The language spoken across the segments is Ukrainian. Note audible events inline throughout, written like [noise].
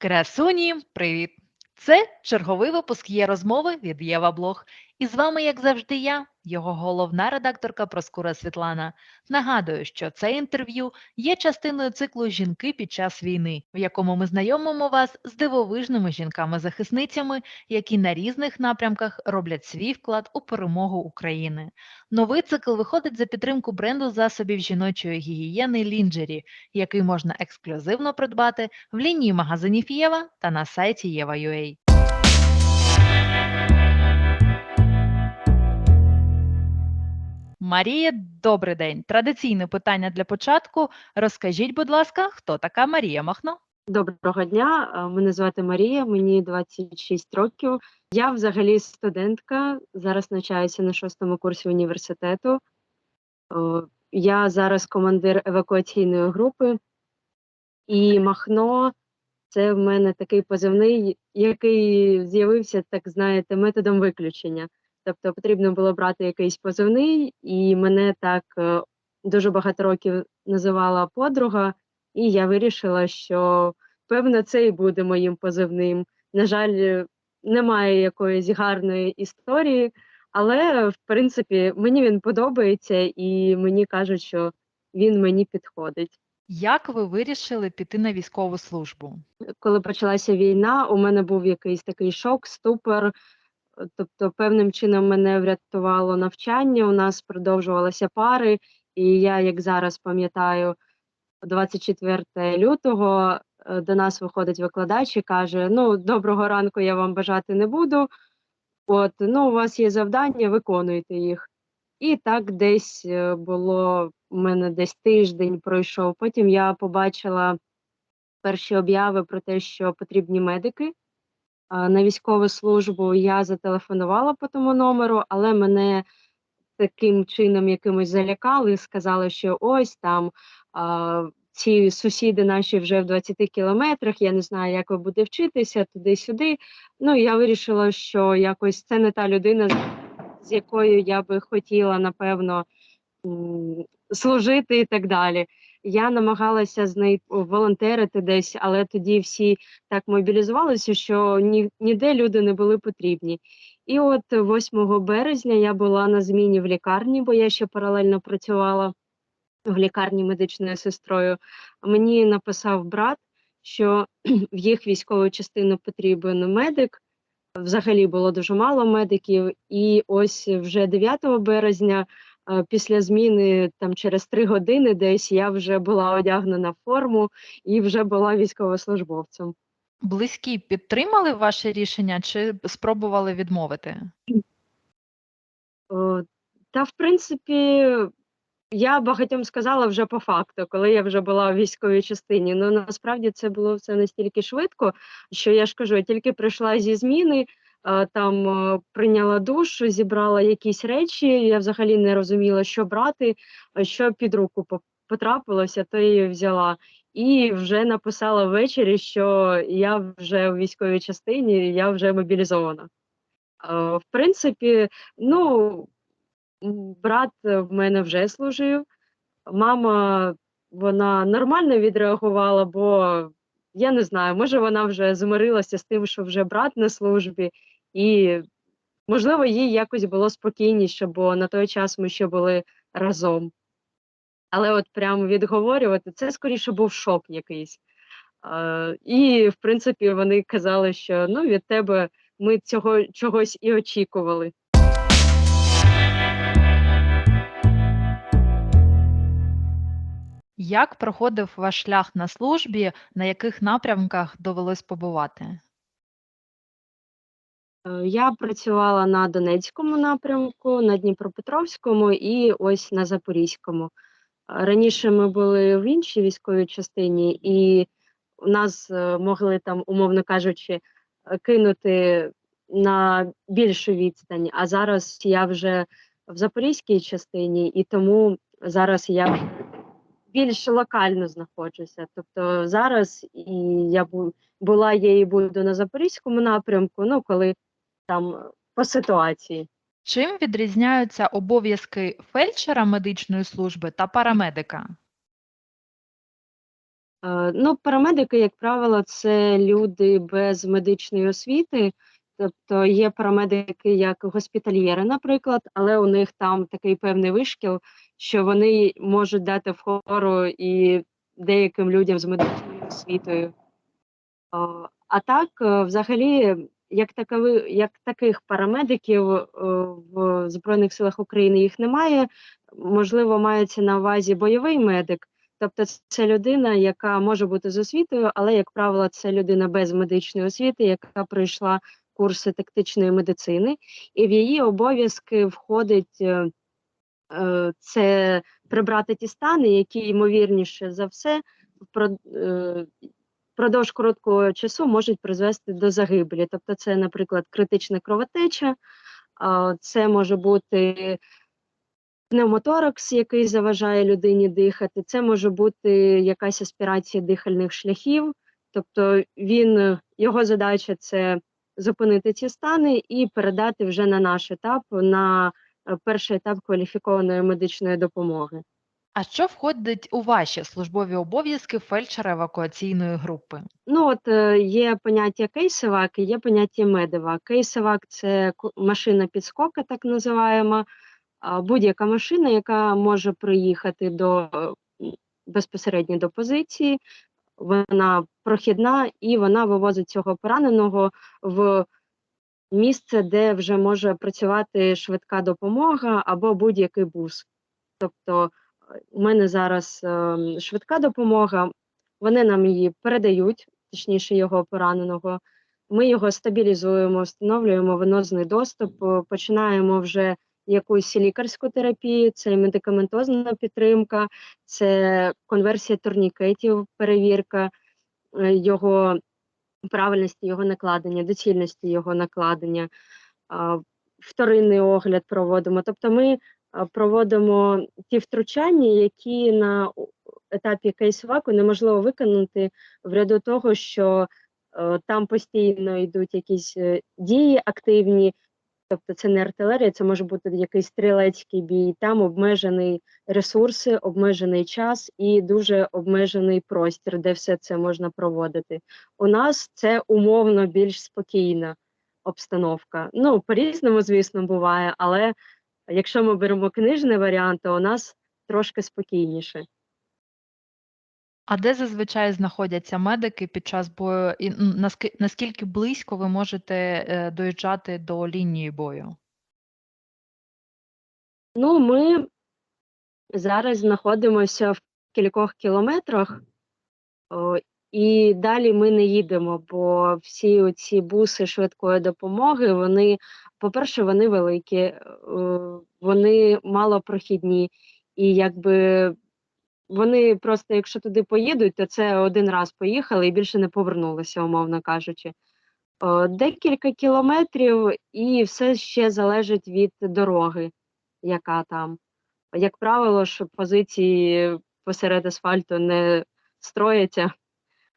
Красуні, привіт! Це черговий випуск є розмови від Єва Блог. І з вами, як завжди, я, його головна редакторка Проскура Світлана. Нагадую, що це інтерв'ю є частиною циклу Жінки під час війни, в якому ми знайомимо вас з дивовижними жінками-захисницями, які на різних напрямках роблять свій вклад у перемогу України. Новий цикл виходить за підтримку бренду засобів жіночої гігієни Лінджері, який можна ексклюзивно придбати в лінії магазинів Єва та на сайті Єва.ua. Марія, добрий день. Традиційне питання для початку. Розкажіть, будь ласка, хто така Марія Махно? Доброго дня, е, мене звати Марія, мені 26 років. Я взагалі студентка, зараз навчаюся на шостому курсі університету. Е, Я зараз командир евакуаційної групи, і Махно це в мене такий позивний, який з'явився, так знаєте, методом виключення. Тобто потрібно було брати якийсь позивний, і мене так е, дуже багато років називала подруга, і я вирішила, що певно це і буде моїм позивним. На жаль, е, немає якоїсь гарної історії, але в принципі мені він подобається, і мені кажуть, що він мені підходить. Як ви вирішили піти на військову службу? Коли почалася війна, у мене був якийсь такий шок, ступор. Тобто, певним чином мене врятувало навчання. У нас продовжувалися пари, і я, як зараз пам'ятаю, 24 лютого е, до нас виходить викладач і каже: Ну, доброго ранку, я вам бажати не буду. От, ну, у вас є завдання, виконуйте їх. І так десь е, було у мене десь тиждень пройшов. Потім я побачила перші обяви про те, що потрібні медики на військову службу. Я зателефонувала по тому номеру, але мене таким чином якимось залякали, сказали, що ось там а, ці сусіди наші вже в 20 кілометрах, я не знаю, як ви будете вчитися туди-сюди. Ну, я вирішила, що якось це не та людина, з- якою я би хотіла, напевно, служити і так далі. Я намагалася знайти волонтерити десь, але тоді всі так мобілізувалися, що ні, ніде люди не були потрібні. І от 8 березня я була на зміні в лікарні, бо я ще паралельно працювала в лікарні медичною сестрою. Мені написав брат, що [clears throat] в їх військову частину потрібен медик. Взагалі було дуже мало медиків, і ось вже 9 березня, після зміни, там через три години, десь я вже була одягнена в форму і вже була військовослужбовцем. Близькі підтримали ваше рішення чи спробували відмовити? О, Та, в принципі, я багатьом сказала вже по факту, коли я вже була в військовій частині. Ну насправді це було все настільки швидко, що я ж кажу, я тільки прийшла зі зміни, е, там прийняла душ, зібрала якісь речі. Я взагалі не розуміла, що брати, що під руку потрапилося, то її взяла. І вже написала ввечері, що я вже в військовій частині, я вже мобілізована. В принципі, ну. Брат в мене вже служив. Мама вона нормально відреагувала, бо я не знаю, може вона вже змирилася з тим, що вже брат на службі, і можливо їй якось було спокійніше, бо на той час ми ще були разом. Але от прямо відговорювати це скоріше був шок якийсь. Е, і, в принципі, вони казали, що ну від тебе ми цього чогось і очікували. Як проходив ваш шлях на службі, на яких напрямках довелось побувати? Е, Я працювала на Донецькому напрямку, на Дніпропетровському і ось на Запорізькому. Е, Раніше ми були в іншій військовій частині, і нас е, могли там, умовно кажучи, кинути на більшу відстань. А зараз я вже в Запорізькій частині, і тому зараз я більш локально знаходжуся. Тобто зараз і я була, є і буду на Запорізькому напрямку, ну коли там е, по ситуації. Чим відрізняються обов'язки фельдшера медичної служби та парамедика? Е, ну, парамедики, як правило, це люди без медичної освіти. Тобто є парамедики як госпітальєри, наприклад, але у них там такий певний вишкіл, що вони можуть дати вхору і деяким людям з медичною освітою. А так, е, взагалі, як такови, як таких парамедиків е, в Збройних силах України їх немає. Можливо, мається на увазі бойовий медик. Тобто, це людина, яка може бути з освітою, але, як правило, це людина без медичної освіти, яка пройшла курси тактичної медицини, і в її обов'язки входить е, е, це прибрати ті стани, які ймовірніше за все е, впродовж короткого часу можуть призвести до загибелі. Тобто, це, наприклад, критична кровотеча, це може бути пневмоторакс, який заважає людині дихати, це може бути якась аспірація дихальних шляхів. Тобто він, його задача це зупинити ці стани і передати вже на наш етап, на е, перший етап кваліфікованої медичної допомоги. А що входить у ваші службові обов'язки фельдшера евакуаційної групи? Ну, от е, є поняття кейсевак і є поняття медевак. Кейсевак це машина підскока, так називаємо. Будь-яка машина, яка може приїхати до е, безпосередньо до позиції, вона прохідна і вона вивозить цього пораненого в місце, де вже може працювати швидка допомога або будь-який бус. Тобто е, у мене зараз ем, швидка допомога, вони нам її передають, точніше його пораненого. Ми його стабілізуємо, встановлюємо венозний доступ, е, починаємо вже якусь лікарську терапію, це медикаментозна підтримка, це конверсія турнікетів, перевірка е, його правильності його накладення, доцільності його накладення, вторинний огляд проводимо. Тобто ми проводимо ті втручання, які на етапі кейсваку неможливо виконати в ряду того, що е, там постійно йдуть якісь е, дії активні, тобто це не артилерія, це може бути якийсь стрілецький бій, там обмежений ресурси, обмежений час і дуже обмежений простір, де все це можна проводити. У нас це умовно більш спокійна обстановка. Ну, по-різному, звісно, буває, але якщо ми беремо книжний варіант, то у нас трошки спокійніше. А де зазвичай знаходяться медики під час бою? І наскільки близько ви можете е, доїжджати до лінії бою? Ну, ми зараз знаходимося в кількох кілометрах, і далі ми не їдемо, бо всі ці буси швидкої допомоги, вони, по-перше, вони великі, е, вони малопрохідні, і якби вони просто, якщо туди поїдуть, то це один раз поїхали і більше не повернулися, умовно кажучи. Декілька кілометрів, і все ще залежить від дороги, яка там. Як правило, ж позиції посеред асфальту не строяться,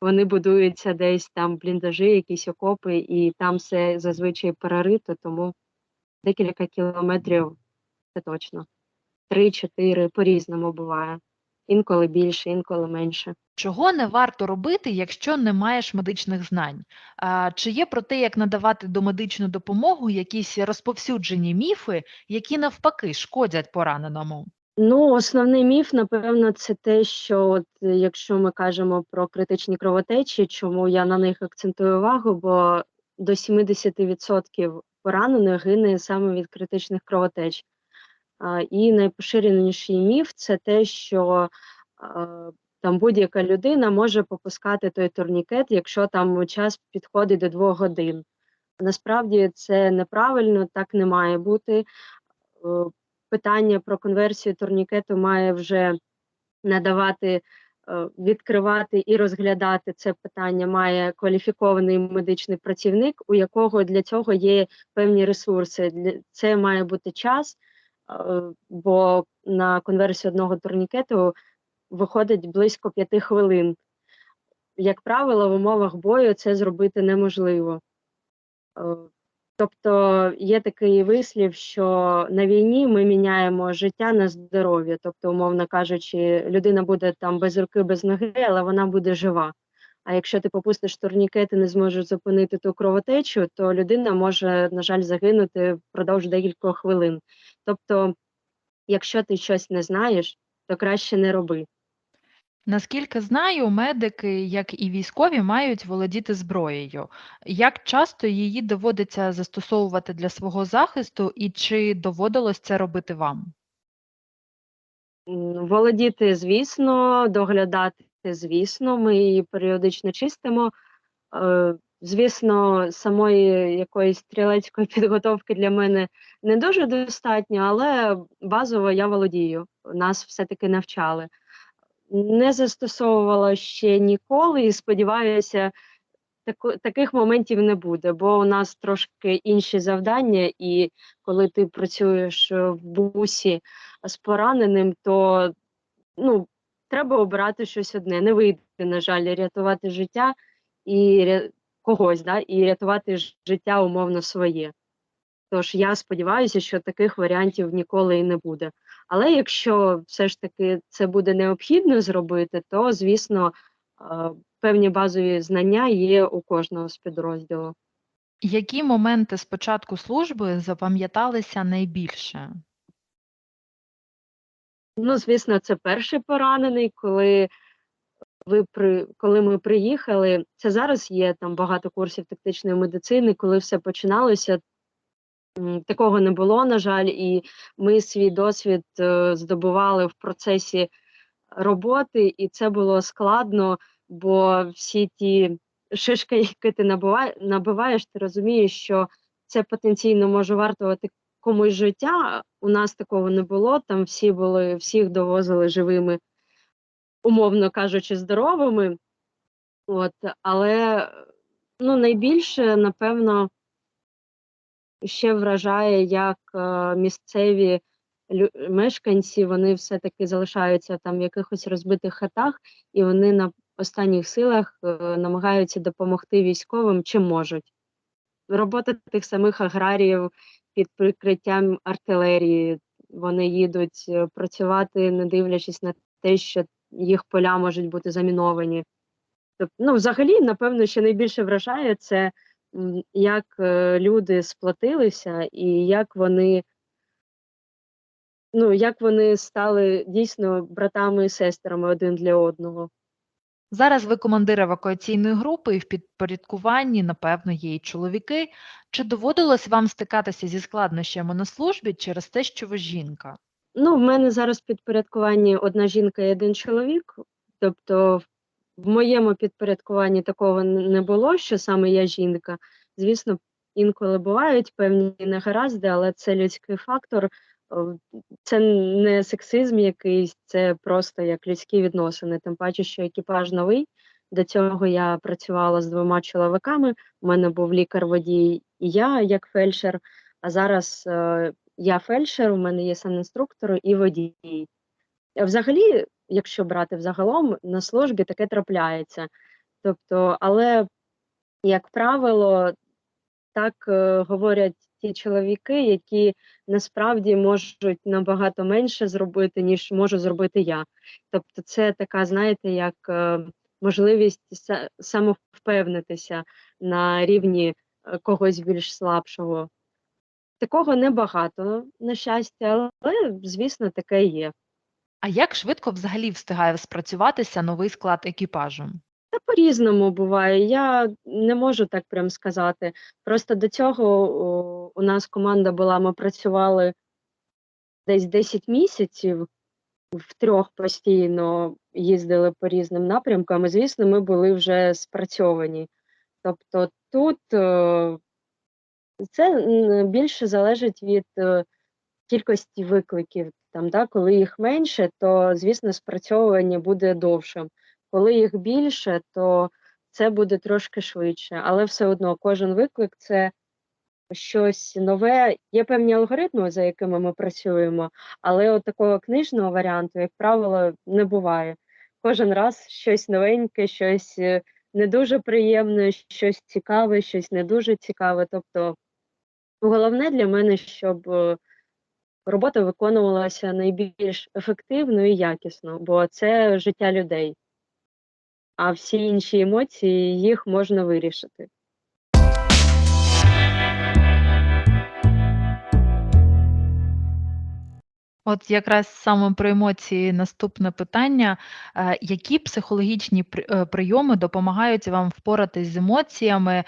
вони будуються десь там бліндажі, якісь окопи, і там все зазвичай перерито, тому декілька кілометрів це точно. Три-чотири по-різному буває. Інколи більше, інколи менше. Чого не варто робити, якщо не маєш медичних знань? А, чи є про те, як надавати домедичну допомогу якісь розповсюджені міфи, які навпаки шкодять пораненому? Ну, основний міф, напевно, це те, що от, якщо ми кажемо про критичні кровотечі, чому я на них акцентую увагу, бо до 70% поранених гине саме від критичних кровотеч. І найпоширеніший міф це те, що там будь-яка людина може попускати той турнікет, якщо там час підходить до двох годин. Насправді це неправильно, так не має бути. Питання про конверсію турнікету має вже надавати, е, відкривати і розглядати це питання має кваліфікований медичний працівник, у якого для цього є певні ресурси. Це має бути час, бо на конверсію одного турнікету виходить близько п'яти хвилин. Як правило, в умовах бою це зробити неможливо. Е, Тобто є такий вислів, що на війні ми міняємо життя на здоров'я. Тобто, умовно кажучи, людина буде там без руки, без ноги, але вона буде жива. А якщо ти попустиш турнікет і не зможеш зупинити ту кровотечу, то людина може, на жаль, загинути впродовж декількох хвилин. Тобто, якщо ти щось не знаєш, то краще не роби. Наскільки знаю, медики, як і військові, мають володіти зброєю. Як часто її доводиться застосовувати для свого захисту, і чи доводилось це робити вам? М, Володіти, звісно, доглядати, звісно, ми її періодично чистимо. Е, Звісно, самої якоїсь стрілецької [laughs] підготовки для мене не дуже достатньо, але базово я володію. Нас все-таки навчали. Не застосовувала ще ніколи і сподіваюся, таку- таких моментів не буде, бо у нас трошки інші завдання, і коли ти працюєш е, в бусі з пораненим, то ну, треба обирати щось одне. Не вийде, на жаль, рятувати життя і когось, да, і рятувати життя умовно своє. Тож я сподіваюся, що таких варіантів ніколи і не буде. Але якщо все ж таки це буде необхідно зробити, то звісно певні базові знання є у кожного з підрозділу. Які моменти з початку служби запам'яталися найбільше? Ну, звісно, це перший поранений, коли ви при коли ми приїхали. Це зараз є там багато курсів тактичної медицини. Коли все починалося, такого не було, на жаль, і ми свій досвід е, здобували в процесі роботи, і це було складно, бо всі ті шишки, які ти набиваєш, ти розумієш, що це потенційно може вартувати комусь життя. У нас такого не було. Там всі були, всіх довозили живими, умовно кажучи, здоровими. От, але ну, найбільше, напевно, ще вражає, як е, місцеві мешканці вони все-таки залишаються там в якихось розбитих хатах, і вони на останніх силах е, намагаються допомогти військовим чим можуть. Робота тих самих аграріїв під прикриттям артилерії. Вони їдуть е, працювати, не дивлячись на те, що їх поля можуть бути заміновані. Тобто, ну, взагалі, напевно, що найбільше вражає це, як е, люди сплотилися і як вони, ну, як вони стали дійсно братами і сестрами один для одного. Зараз ви командир евакуаційної групи і в підпорядкуванні, напевно, є і чоловіки. Чи доводилось вам стикатися зі складнощами на службі через те, що ви жінка? Ну, в мене зараз в підпорядкуванні одна жінка і один чоловік. Тобто, в- моєму підпорядкуванні такого не було, що саме я жінка. Звісно, інколи бувають певні негаразди, але це людський фактор. Це не сексизм якийсь, це просто як людські відносини. Тим паче, що екіпаж новий. До цього я працювала з двома чоловіками. У мене був лікар-водій і я як фельдшер. А зараз е, я фельдшер, у мене є санінструктор і водій. Взагалі, якщо брати взагалом, на службі таке трапляється. Тобто, але, як правило, так е, говорять ті чоловіки, які насправді можуть набагато менше зробити, ніж можу зробити я. Тобто, це така, знаєте, як е, можливість самовпевнитися на рівні е, когось більш слабшого. Такого небагато, на щастя, але, звісно, таке є. А як швидко взагалі встигає спрацюватися новий склад екіпажу? Та по-різному буває. Я не можу так прям сказати. Просто до цього о, у нас команда була, ми працювали десь 10 місяців, втрьох постійно їздили по різним напрямкам, і, звісно, ми були вже спрацьовані. Тобто тут е, це більше залежить від е, кількості викликів. Там, да, коли їх менше, то звісно спрацьовування буде довшим. Коли їх більше, то це буде трошки швидше. Але все одно кожен виклик це щось нове. Є певні алгоритми, за якими ми працюємо, але от такого книжного варіанту, як правило, не буває. Кожен раз щось новеньке, щось е, не дуже приємне, щось цікаве, щось не дуже цікаве. Тобто Головне для мене, щоб, е, робота виконувалася найбільш ефективно і якісно, бо це життя людей. А всі інші емоції, їх можна вирішити. От якраз саме про емоції наступне питання. Е, які психологічні е, прийоми допомагають вам впоратись з емоціями? Е,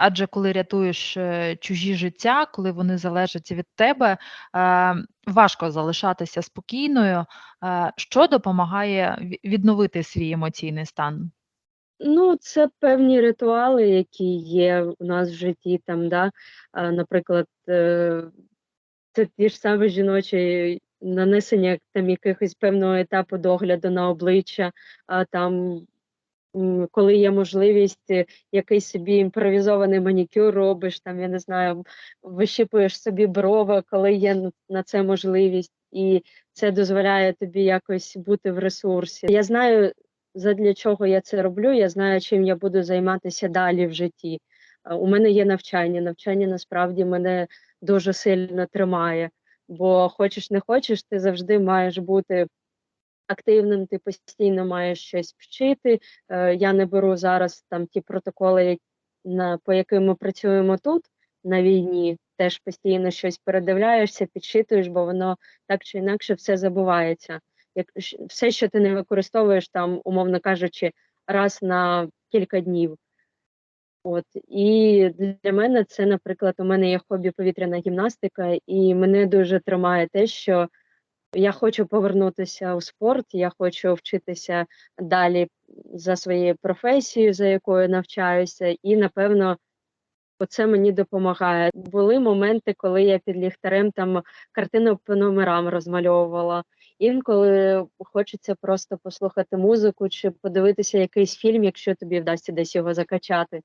адже коли рятуєш, чужі життя, коли вони залежать від тебе, важко залишатися спокійною. Що допомагає відновити свій емоційний стан? Ну, це певні ритуали, які є у нас в житті там, да. Наприклад, це ті ж самі жіночі нанесення там якихось певного етапу догляду на обличчя, а, там, коли є можливість, е, якийсь собі імпровізований манікюр робиш, там, я не знаю, вищипуєш собі брови, коли є на це можливість, і це дозволяє тобі якось бути в ресурсі. Я знаю, задля чого я це роблю, я знаю, чим я буду займатися далі в житті. У мене є навчання. Навчання насправді мене дуже сильно тримає, бо хочеш не хочеш, ти завжди маєш бути активним, ти постійно маєш щось вчити. Е, я не беру зараз там ті протоколи, на по яким ми працюємо тут на війні, теж постійно щось передивляєшся, підчитуєш, бо воно так чи інакше все забувається. Як все, що ти не використовуєш там, умовно кажучи, раз на кілька днів. От, і для мене це, наприклад, у мене є хобі повітряна гімнастика, і мене дуже тримає те, що я хочу повернутися у спорт, я хочу вчитися далі за своєю професією, за якою навчаюся, і напевно оце мені допомагає. Були моменти, коли я під ліхтарем там картину по номерам розмальовувала. Інколи хочеться просто послухати музику чи подивитися якийсь фільм, якщо тобі вдасться десь його закачати.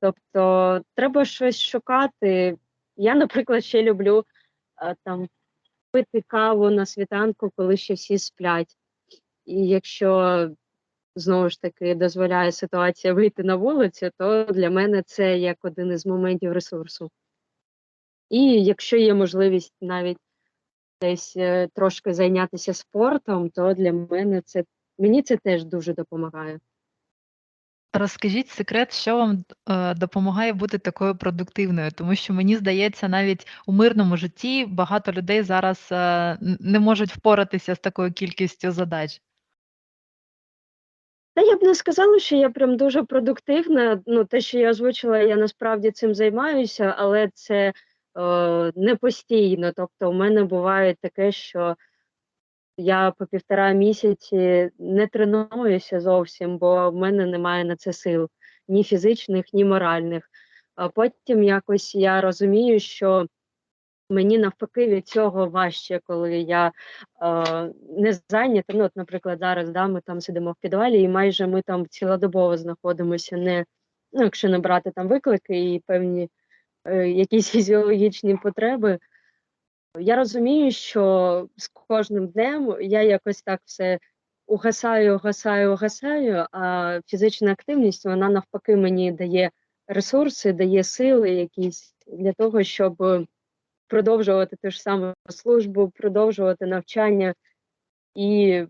Тобто треба щось шукати. Я, наприклад, ще люблю, там пити каву на світанку, коли ще всі сплять. І якщо знову ж таки дозволяє ситуація вийти на вулицю, то для мене це як один із моментів ресурсу. І якщо є можливість навіть десь, е, трошки зайнятися спортом, то для мене це мені це теж дуже допомагає. Розкажіть секрет, що вам е, допомагає бути такою продуктивною, тому що мені здається, навіть у мирному житті багато людей зараз, е, не можуть впоратися з такою кількістю задач. Та я б не сказала, що я прям дуже продуктивна. Ну, те, що я озвучила, я насправді цим займаюся, але це, е, не постійно. Тобто, у мене буває таке, що я по півтора місяці не тренуюся зовсім, бо в мене немає на це сил ні фізичних, ні моральних. А потім якось я розумію, що мені навпаки від цього важче, коли я, е, не зайнята. Ну, от, наприклад, зараз, да, ми там сидимо в підвалі, і майже ми там цілодобово знаходимося, не ну, якщо не брати там виклики і певні, е, якісь фізіологічні потреби. Я розумію, що з кожним днем я якось так все угасаю, угасаю, угасаю, а фізична активність, вона навпаки мені дає ресурси, дає сили якісь для того, щоб продовжувати ту ж саму службу, продовжувати навчання. І,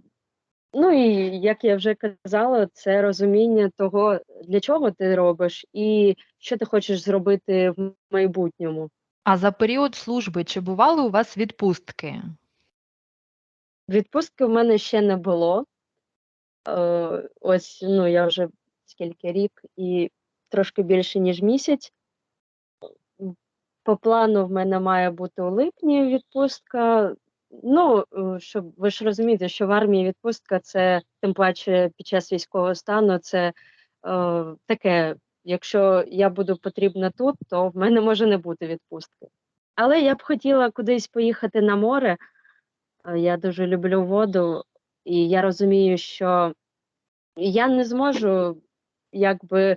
ну, і як я вже казала, це розуміння того, для чого ти робиш і що ти хочеш зробити в майбутньому. А за період служби чи бували у вас відпустки? Відпустки в мене ще не було. Е, ось, ну, я вже скільки рік і трошки більше, ніж місяць. По плану в мене має бути у липні відпустка. Ну, е, щоб ви ж розумієте, що в армії відпустка це, тим паче під час військового стану, це, е, таке, якщо я буду потрібна тут, то в мене може не бути відпустки. Але я б хотіла кудись поїхати на море. Е, я дуже люблю воду, і я розумію, що я не зможу якби, е,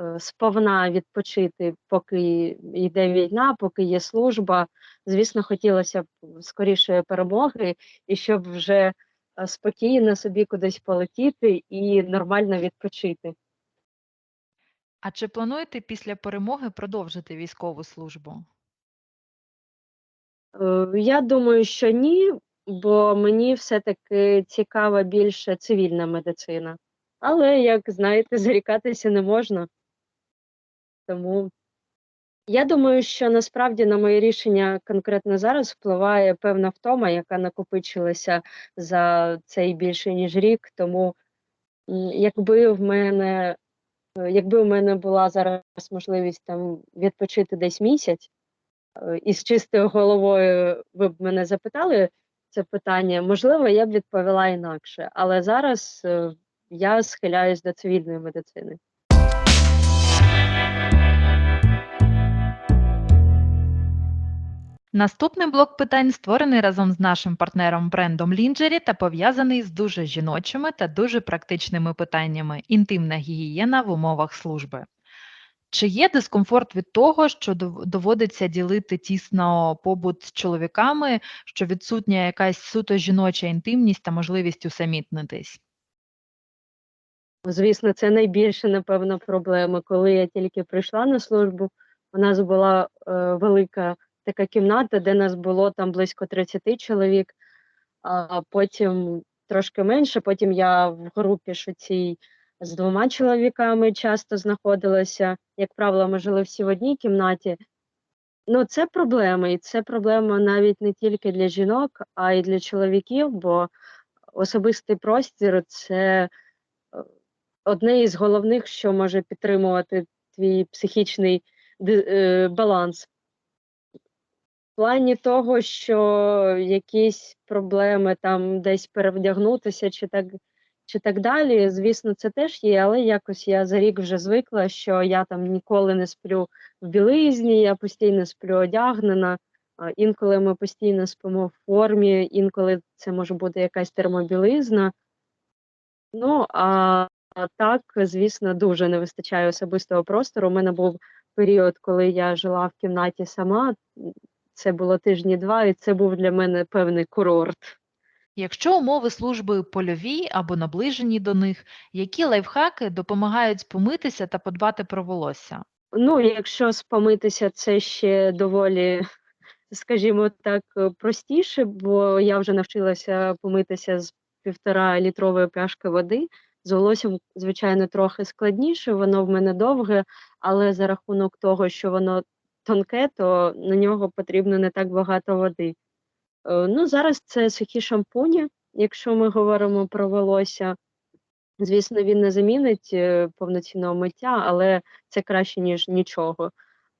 е, сповна відпочити, поки йде війна, поки є служба. Звісно, хотілося б скорішої перемоги і щоб вже, спокійно собі кудись полетіти і нормально відпочити. А чи плануєте після перемоги продовжити військову службу? Е, я думаю, що ні, бо мені все-таки цікава більше цивільна медицина. Але, як знаєте, [laughs] зарікатися не можна. Тому я думаю, що насправді на моє рішення конкретно зараз впливає певна втома, яка накопичилася за цей більше ніж рік. Тому якби в мене, якби у мене була зараз можливість там відпочити десь місяць, е, і з чистою головою ви б мене запитали це питання, можливо, я б відповіла інакше. Але зараз е, я схиляюсь до цивільної медицини. Наступний блок питань створений разом з нашим партнером брендом Лінджері та пов'язаний з дуже жіночими та дуже практичними питаннями інтимна гігієна в умовах служби. Чи є дискомфорт від того, що доводиться ділити тісно побут з чоловіками, що відсутня якась суто жіноча інтимність та можливість усамітнитись? Звісно, це найбільша, напевно, проблема. Коли я тільки прийшла на службу, у нас була е, велика така кімната, де нас було там близько 30 чоловік, а потім трошки менше. Потім я в групі ж цій з двома чоловіками часто знаходилася. Як правило, ми жили всі в одній кімнаті. Ну, це проблема, і це проблема навіть не тільки для жінок, а й для чоловіків, бо особистий простір це е, одне із головних, що може підтримувати твій психічний е, баланс. В плані того, що якісь проблеми там десь перевдягнутися чи так, чи так далі, звісно, це теж є, але якось я за рік вже звикла, що я там ніколи не сплю в білизні, я постійно сплю одягнена. Інколи ми постійно спимо в формі, інколи це може бути якась термобілизна. Ну, а так, звісно, дуже не вистачає особистого простору. У мене був період, коли я жила в кімнаті сама. Це було тижні два, і це був для мене певний курорт. Якщо умови служби польові або наближені до них, які лайфхаки допомагають помитися та подбати про волосся? Ну, якщо спомитися, це ще доволі, скажімо так, простіше, бо я вже навчилася помитися з півтора літрової пляшки води. З волоссям, звичайно, трохи складніше, воно в мене довге, але за рахунок того, що воно тонке, то на нього потрібно не так багато води. Е, Ну, зараз це сухі шампуні, якщо ми говоримо про волосся. Звісно, він не замінить е, повноцінного миття, але це краще, ніж нічого.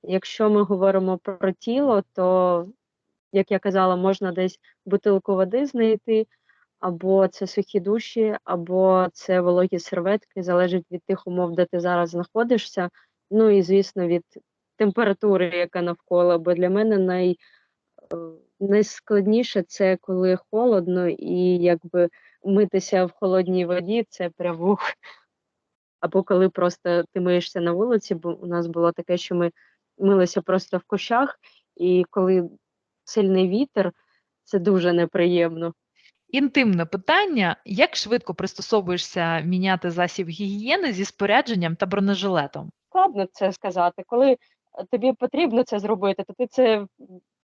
Якщо ми говоримо про тіло, то, як я казала, можна десь бутилку води знайти, або це сухі душі, або це вологі серветки, залежить від тих умов, де ти зараз знаходишся. Ну і звісно, від температури, яка навколо. Бо для мене най, е, найскладніше це коли холодно, і якби митися в холодній воді це прям ух. Або коли просто ти миєшся на вулиці, бо у нас було таке, що ми милися просто в кущах, і коли сильний вітер, це дуже неприємно. Інтимне питання: як швидко пристосовуєшся міняти засіб гігієни зі спорядженням та бронежилетом? Складно це сказати. Коли тобі потрібно це зробити, то ти це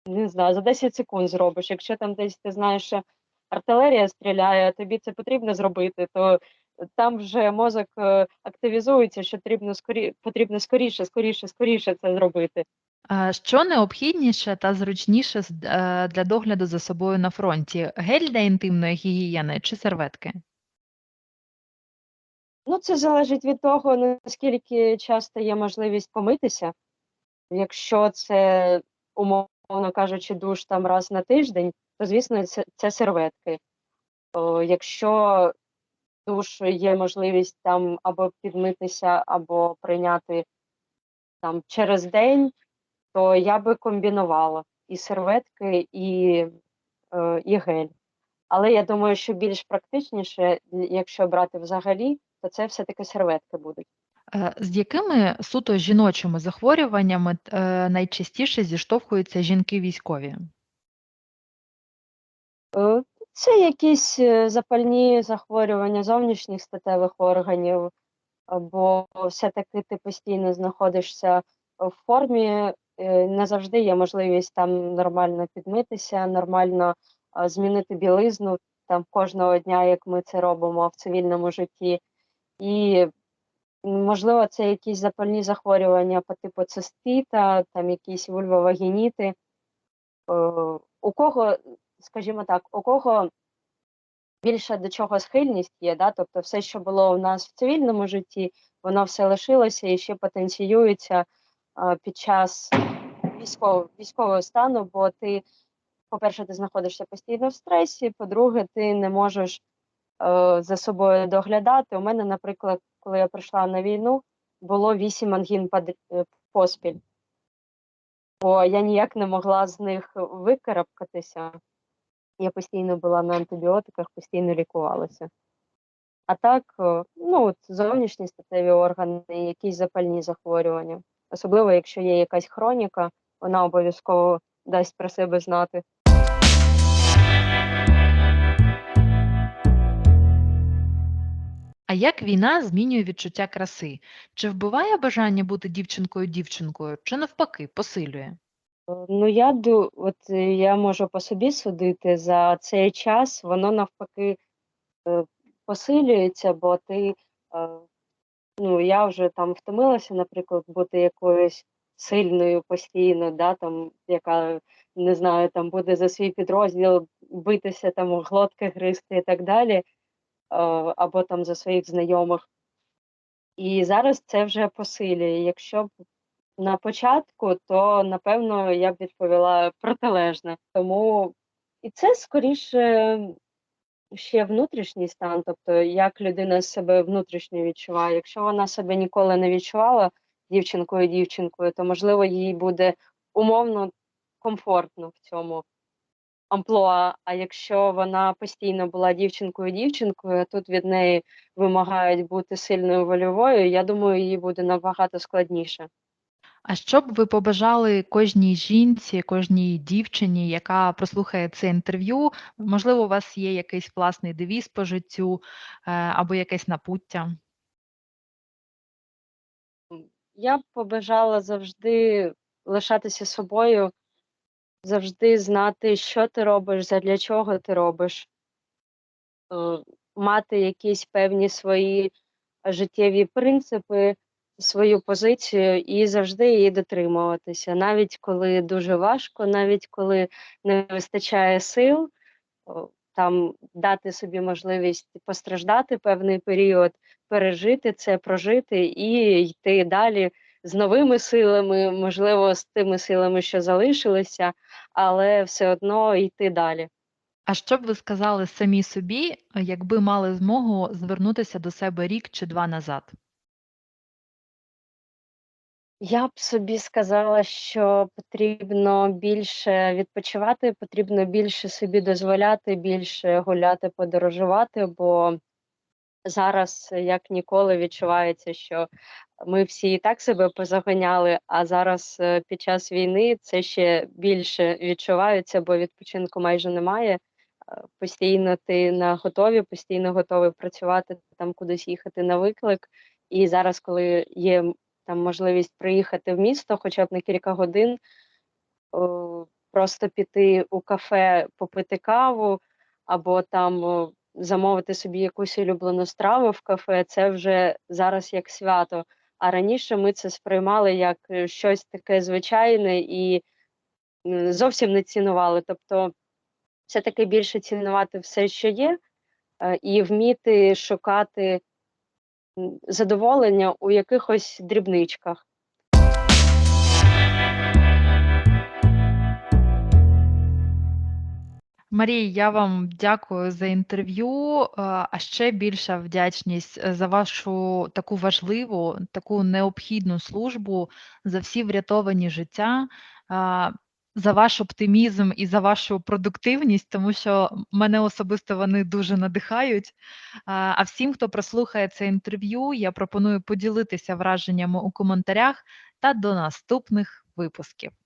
не знаю, за 10 секунд зробиш. Якщо там десь ти знаєш, що артилерія стріляє, тобі це потрібно зробити, то там вже мозок е, активізується, що потрібно скорі... потрібно скоріше, скоріше, скоріше це зробити. Е, Що необхідніше та зручніше е, для догляду за собою на фронті? Гель для інтимної гігієни чи серветки? Ну, це залежить від того, наскільки часто є можливість помитися. Якщо це, умовно кажучи, душ там раз на тиждень, то звісно це, це серветки. О, якщо душ є можливість там або підмитися, або прийняти там через день, то я би комбінувала і серветки, і, е, і гель. Але я думаю, що більш практичніше, якщо брати взагалі, то це все-таки серветки будуть. Е, З якими суто жіночими захворюваннями е, найчастіше зіштовхуються жінки військові? Е, Це якісь запальні захворювання зовнішніх статевих органів, бо все-таки ти постійно знаходишся в формі, не завжди є можливість там нормально підмитися, нормально змінити білизну там кожного дня, як ми це робимо в цивільному житті. І можливо, це якісь запальні захворювання по типу цистита, там якісь вульвовагініти. Е, У кого, скажімо так, у кого більше до чого схильність є, да? тобто все, що було у нас в цивільному житті, воно все лишилося і ще потенціюється під час військового, військового стану, бо ти, по-перше, ти знаходишся постійно в стресі, по-друге, ти не можеш е, за собою доглядати. У мене, наприклад, коли я прийшла на війну, було вісім ангін е, поспіль, бо я ніяк не могла з них викарабкатися. Я постійно була на антибіотиках, постійно лікувалася. А так, е, ну, зовнішні статеві органи, якісь запальні захворювання. Особливо, якщо є якась хроніка, вона обов'язково дасть про себе знати. А як війна змінює відчуття краси? Чи вбиває бажання бути дівчинкою-дівчинкою, чи навпаки посилює? Е, Ну, я ду, от е, я можу по собі судити за цей час, воно навпаки е, посилюється, бо ти, ну, я вже там втомилася, наприклад, бути якоюсь сильною постійно, да, там, яка, не знаю, там буде за свій підрозділ битися, там, глотки гризти і так далі, або там за своїх знайомих. І зараз це вже посилює. Якщо б на початку, то напевно я б відповіла протилежне. Тому і це скоріше ще внутрішній стан, тобто як людина себе внутрішньо відчуває. Якщо вона себе ніколи не відчувала дівчинкою дівчинкою, то можливо їй буде умовно комфортно в цьому амплуа. А якщо вона постійно була дівчинкою дівчинкою, а тут від неї вимагають бути сильною вольовою, я думаю, їй буде набагато складніше. А що б ви побажали кожній жінці, кожній дівчині, яка прослухає це інтерв'ю? Можливо, у вас є якийсь власний девіз по життю е, або якесь напуття? Я б побажала завжди лишатися собою, завжди знати, що ти робиш, задля чого ти робиш, е, мати якісь певні свої життєві принципи, свою позицію і завжди її дотримуватися. Навіть коли дуже важко, навіть коли не вистачає сил, там дати собі можливість постраждати певний період, пережити це, прожити і йти далі з новими силами, можливо, з тими силами, що залишилися, але все одно йти далі. А що б ви сказали самі собі, якби мали змогу звернутися до себе рік чи два назад? Я б собі сказала, що потрібно більше відпочивати, потрібно більше собі дозволяти, більше гуляти, подорожувати, бо зараз як ніколи відчувається, що ми всі і так себе позаганяли, а зараз е, під час війни це ще більше відчувається, бо відпочинку майже немає. Е, Постійно ти на готові, постійно готовий працювати, там кудись їхати на виклик. І зараз, коли є там можливість приїхати в місто хоча б на кілька годин, просто піти у кафе, попити каву, або там замовити собі якусь улюблену страву в кафе, це вже зараз як свято. А раніше ми це сприймали як е, щось таке звичайне і зовсім не цінували. Тобто, все-таки більше цінувати все, що є, е, і вміти шукати задоволення у якихось дрібничках. Марій, я вам дякую за інтерв'ю, е, а ще більша вдячність е, за вашу таку важливу, таку необхідну службу, за всі врятовані життя, за ваш оптимізм і за вашу продуктивність, тому що мене особисто вони дуже надихають. А всім, хто прослухає це інтерв'ю, я пропоную поділитися враженнями у коментарях та до наступних випусків.